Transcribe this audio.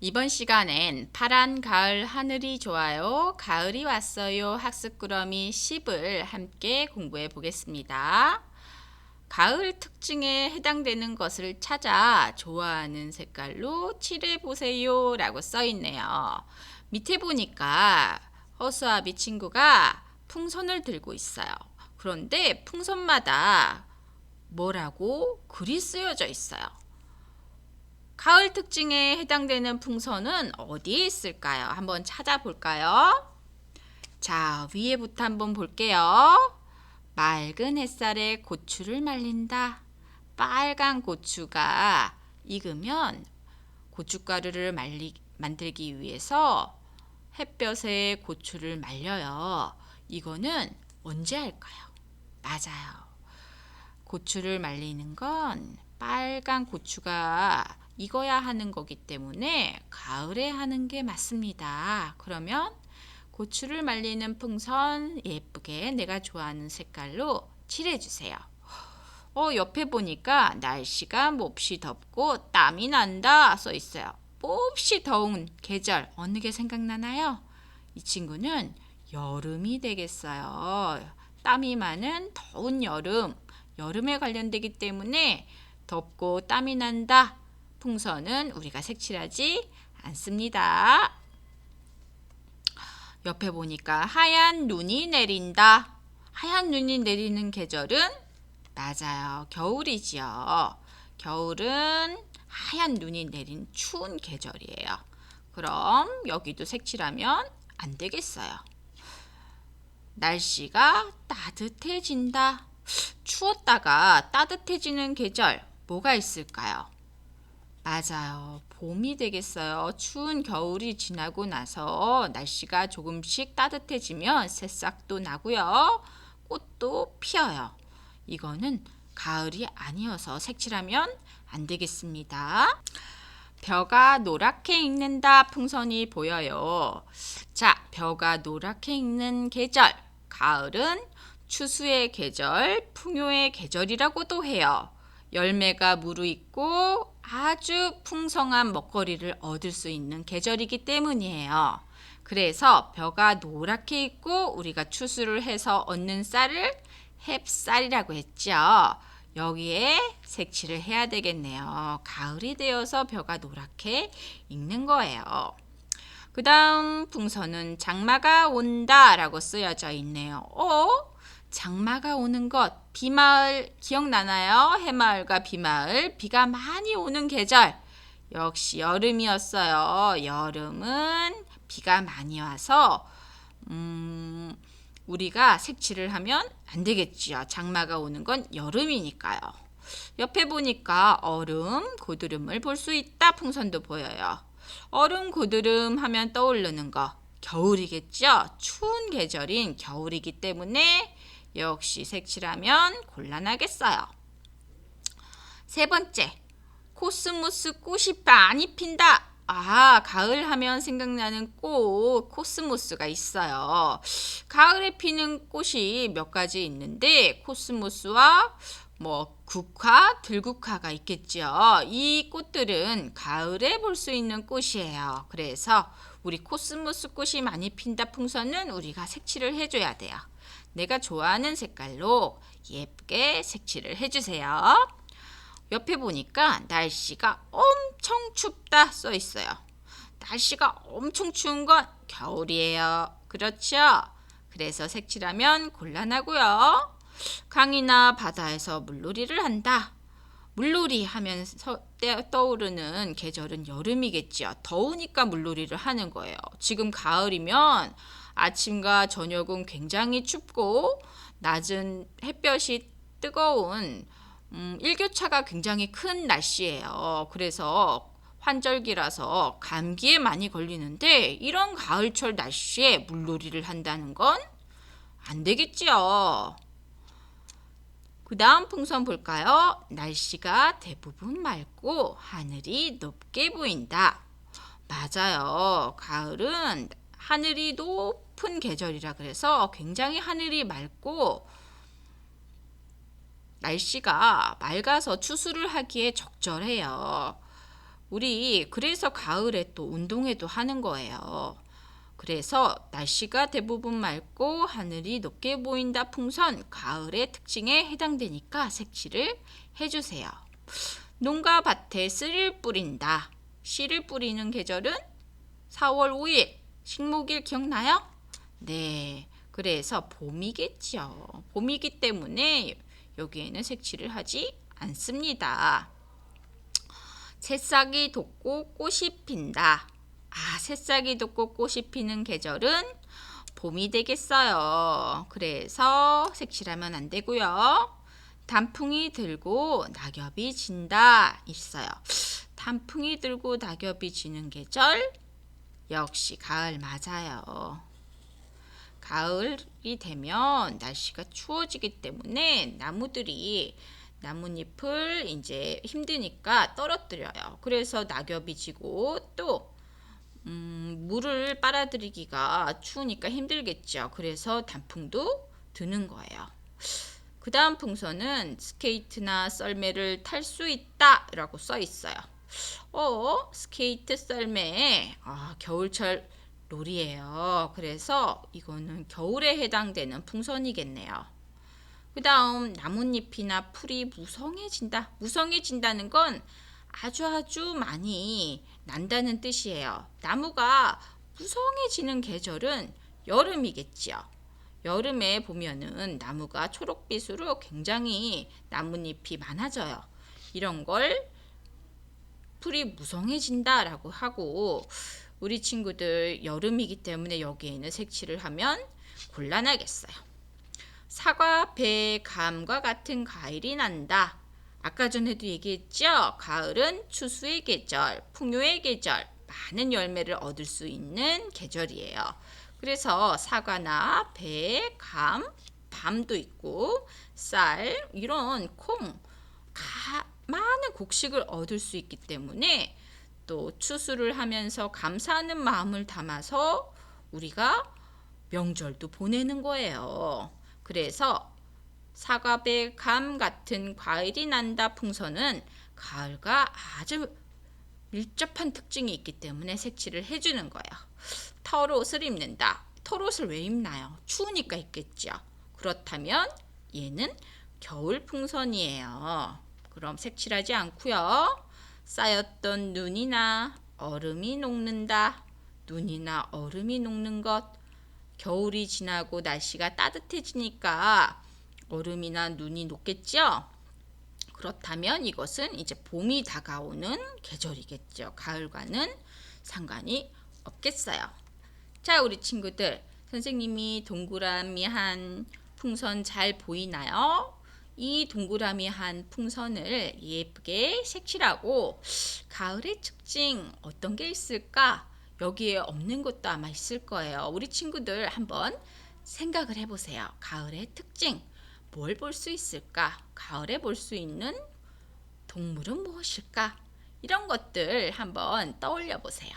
이번 시간엔 파란 가을 하늘이 좋아요. 가을이 왔어요. 학습 꾸러미 10을 함께 공부해 보겠습니다. 가을 특징에 해당되는 것을 찾아 좋아하는 색깔로 칠해 보세요. 라고 써 있네요. 밑에 보니까 허수아비 친구가 풍선을 들고 있어요. 그런데 풍선마다 뭐라고 글이 쓰여져 있어요. 가을 특징에 해당되는 풍선은 어디에 있을까요? 한번 찾아볼까요? 자, 위에부터 한번 볼게요. 맑은 햇살에 고추를 말린다. 빨간 고추가 익으면 고춧가루를 말리, 만들기 위해서 햇볕에 고추를 말려요. 이거는 언제 할까요? 맞아요. 고추를 말리는 건 빨간 고추가 익어야 하는 거기 때문에 가을에 하는 게 맞습니다. 그러면 고추를 말리는 풍선 예쁘게 내가 좋아하는 색깔로 칠해주세요. 어, 옆에 보니까 날씨가 몹시 덥고 땀이 난다 써 있어요. 몹시 더운 계절 어느 게 생각나나요? 이 친구는 여름이 되겠어요. 땀이 많은 더운 여름, 여름에 관련되기 때문에 덥고 땀이 난다. 풍선은 우리가 색칠하지 않습니다. 옆에 보니까 하얀 눈이 내린다. 하얀 눈이 내리는 계절은 맞아요. 겨울이지요. 겨울은 하얀 눈이 내린 추운 계절이에요. 그럼 여기도 색칠하면 안 되겠어요. 날씨가 따뜻해진다. 추웠다가 따뜻해지는 계절 뭐가 있을까요? 맞아요. 봄이 되겠어요. 추운 겨울이 지나고 나서 날씨가 조금씩 따뜻해지면 새싹도 나고요. 꽃도 피어요. 이거는 가을이 아니어서 색칠하면 안 되겠습니다. 벼가 노랗게 익는다 풍선이 보여요. 자, 벼가 노랗게 익는 계절. 가을은 추수의 계절, 풍요의 계절이라고도 해요. 열매가 무르익고 아주 풍성한 먹거리를 얻을 수 있는 계절이기 때문이에요. 그래서 벼가 노랗게 익고 우리가 추수를 해서 얻는 쌀을 햅쌀이라고 했죠. 여기에 색칠을 해야 되겠네요. 가을이 되어서 벼가 노랗게 익는 거예요. 그 다음 풍선은 장마가 온다 라고 쓰여져 있네요. 어? 장마가 오는 것, 비마을 기억나나요? 해마을과 비마을, 비가 많이 오는 계절. 역시 여름이었어요. 여름은 비가 많이 와서 음, 우리가 색칠을 하면 안 되겠지요. 장마가 오는 건 여름이니까요. 옆에 보니까 얼음, 고드름을 볼 수 있다. 풍선도 보여요. 얼음, 고드름 하면 떠오르는 거 겨울이겠죠. 추운 계절인 겨울이기 때문에 역시 색칠하면 곤란하겠어요. 세 번째, 코스모스 꽃이 많이 핀다. 아, 가을 하면 생각나는 꽃, 코스모스가 있어요. 가을에 피는 꽃이 몇 가지 있는데, 코스모스와 뭐, 국화, 들국화가 있겠죠. 이 꽃들은 가을에 볼 수 있는 꽃이에요. 그래서 우리 코스모스 꽃이 많이 핀다 풍선은 우리가 색칠을 해줘야 돼요. 내가 좋아하는 색깔로 예쁘게 색칠을 해주세요. 옆에 보니까 날씨가 엄청 춥다 써 있어요. 날씨가 엄청 추운 건 겨울이에요. 그렇죠? 그래서 색칠하면 곤란하고요. 강이나 바다에서 물놀이를 한다. 물놀이 하면 서 떠오르는 계절은 여름이겠죠. 더우니까 물놀이를 하는 거예요. 지금 가을이면 아침과 저녁은 굉장히 춥고 낮은 햇볕이 뜨거운 음, 일교차가 굉장히 큰 날씨예요. 그래서 환절기라서 감기에 많이 걸리는데 이런 가을철 날씨에 물놀이를 한다는 건 안 되겠지요. 그 다음 풍선 볼까요? 날씨가 대부분 맑고 하늘이 높게 보인다. 맞아요. 가을은 하늘이 높은 계절이라 그래서 굉장히 하늘이 맑고 날씨가 맑아서 추수를 하기에 적절해요. 우리 그래서 가을에 또 운동회도 하는 거예요. 그래서 날씨가 대부분 맑고 하늘이 높게 보인다 풍선 가을의 특징에 해당되니까 색칠을 해주세요. 농가 밭에 씨를 뿌린다. 씨를 뿌리는 계절은 4월 5일 식목일 기억나요? 네. 그래서 봄이겠죠. 봄이기 때문에 여기에는 색칠을 하지 않습니다. 새싹이 돋고 꽃이 핀다. 아, 새싹이 돋고 꽃이 피는 계절은 봄이 되겠어요. 그래서 색칠하면 안 되고요. 단풍이 들고 낙엽이 진다 있어요. 단풍이 들고 낙엽이 지는 계절 역시 가을 맞아요. 가을이 되면 날씨가 추워지기 때문에 나무들이 나뭇잎을 이제 힘드니까 떨어뜨려요. 그래서 낙엽이 지고 또 음, 물을 빨아들이기가 추우니까 힘들겠죠. 그래서 단풍도 드는 거예요. 그 다음 풍선은 스케이트나 썰매를 탈 수 있다 라고 써 있어요. 어, 스케이트 썰매, 아, 겨울철 놀이에요. 그래서 이거는 겨울에 해당되는 풍선이겠네요. 그 다음 나뭇잎이나 풀이 무성해진다. 무성해진다는 건 아주 아주 많이 난다는 뜻이에요. 나무가 무성해지는 계절은 여름이겠지요. 여름에 보면은 나무가 초록빛으로 굉장히 나뭇잎이 많아져요. 이런 걸 풀이 무성해진다라고 하고 우리 친구들 여름이기 때문에 여기에는 색칠을 하면 곤란하겠어요. 사과, 배, 감과 같은 과일이 난다. 아까 전에도 얘기했죠. 가을은 추수의 계절, 풍요의 계절, 많은 열매를 얻을 수 있는 계절이에요. 그래서 사과나 배, 감, 밤도 있고 쌀 이런 콩 가, 많은 곡식을 얻을 수 있기 때문에 또 추수를 하면서 감사하는 마음을 담아서 우리가 명절도 보내는 거예요. 그래서 사과배, 감 같은 과일이 난다 풍선은 가을과 아주 밀접한 특징이 있기 때문에 색칠을 해주는 거예요. 털옷을 입는다. 털옷을 왜 입나요? 추우니까 입겠죠. 그렇다면 얘는 겨울 풍선이에요. 그럼 색칠하지 않고요. 쌓였던 눈이나 얼음이 녹는다. 눈이나 얼음이 녹는 것. 겨울이 지나고 날씨가 따뜻해지니까 얼음이나 눈이 녹겠죠? 그렇다면 이것은 이제 봄이 다가오는 계절이겠죠. 가을과는 상관이 없겠어요. 자, 우리 친구들. 선생님이 동그라미 한 풍선 잘 보이나요? 이 동그라미 한 풍선을 예쁘게 색칠하고 가을의 특징 어떤 게 있을까? 여기에 없는 것도 아마 있을 거예요. 우리 친구들 한번 생각을 해보세요. 가을의 특징 뭘 볼 수 있을까? 가을에 볼 수 있는 동물은 무엇일까? 이런 것들 한번 떠올려 보세요.